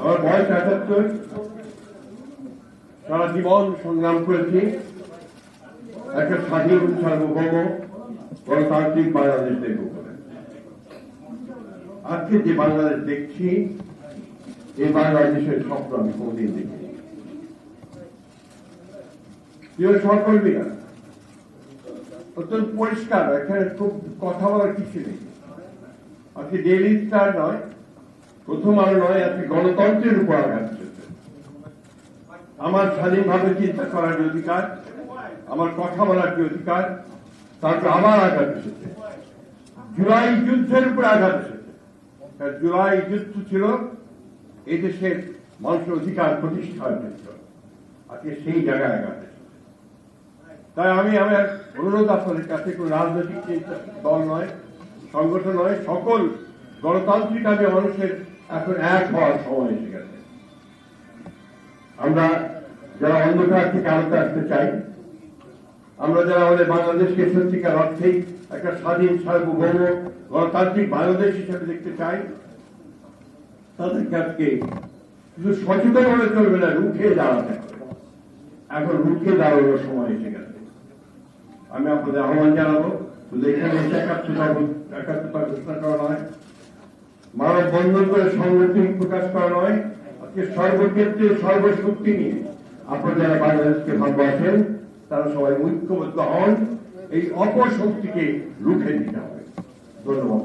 আমার বয়স একাত্তর। সারা জীবন সংগ্রাম করেছি। একটা স্বাধীন সার্বভৌম গণতান্ত্রিক বাংলাদেশ দেখব আজকে যে বাংলাদেশ দেখছি, এই বাংলাদেশের স্বপ্ন আমি কোনদিন দেখিনি প্রিয় সহকর্মীরা, অত্যন্ত পরিষ্কার, এখানে খুব কথা বলার কিছু নেই। আজকে ডেইলি স্টার নয় প্রথম আলো নয় আজকে গণতন্ত্রের উপর আঘাত আমার স্বাধীনভাবে চিন্তা করার অধিকার, আমার কথা বলার যে অধিকার তারপর আবার আঘাত এসেছে। জুলাই যুদ্ধের উপর আঘাত এসেছে। জুলাই যুদ্ধ ছিল, এই দেশের মানুষের অধিকার প্রতিষ্ঠার ক্ষেত্র আজকে সেই জায়গায় আঘাত তাই আমি আমার অনুরোধ আপনাদের কাছে, কোন রাজনৈতিক দল নয়, সংগঠন নয়, সকল গণতান্ত্রিক আগে মানুষের এখন এক হওয়ার সময় এসে গেছে। আমরা যারা অন্ধকার থেকে আলোতে আসতে চাই, আমরা যারা আমাদের বাংলাদেশকে সত্যিকার অর্থেই একটা স্বাধীন সার্বভৌম গণতান্ত্রিক বাংলাদেশ হিসেবে দেখতে চাই, তাদেরকে আজকে শুধু সচেতন হলে চলবে না, রুখে দাঁড়াতে এখন রুখে দাঁড়ানোর সময় এসে গেছে। আমি আপনাদের আহ্বান জানাব, শুধু এখানে একাত্মতা ঘোষণা করা নয় মানব বন্ধুত্বের করে প্রকাশ করা নয়, আজকে সর্বক্ষেত্রে সর্বশক্তি নিয়ে আপনারা যারা বাংলাদেশকে ভালোবাসেন, তারা সবাই ঐক্যবদ্ধ হন, এই অপশক্তিকে রুখে দিতে হবে ধন্যবাদ।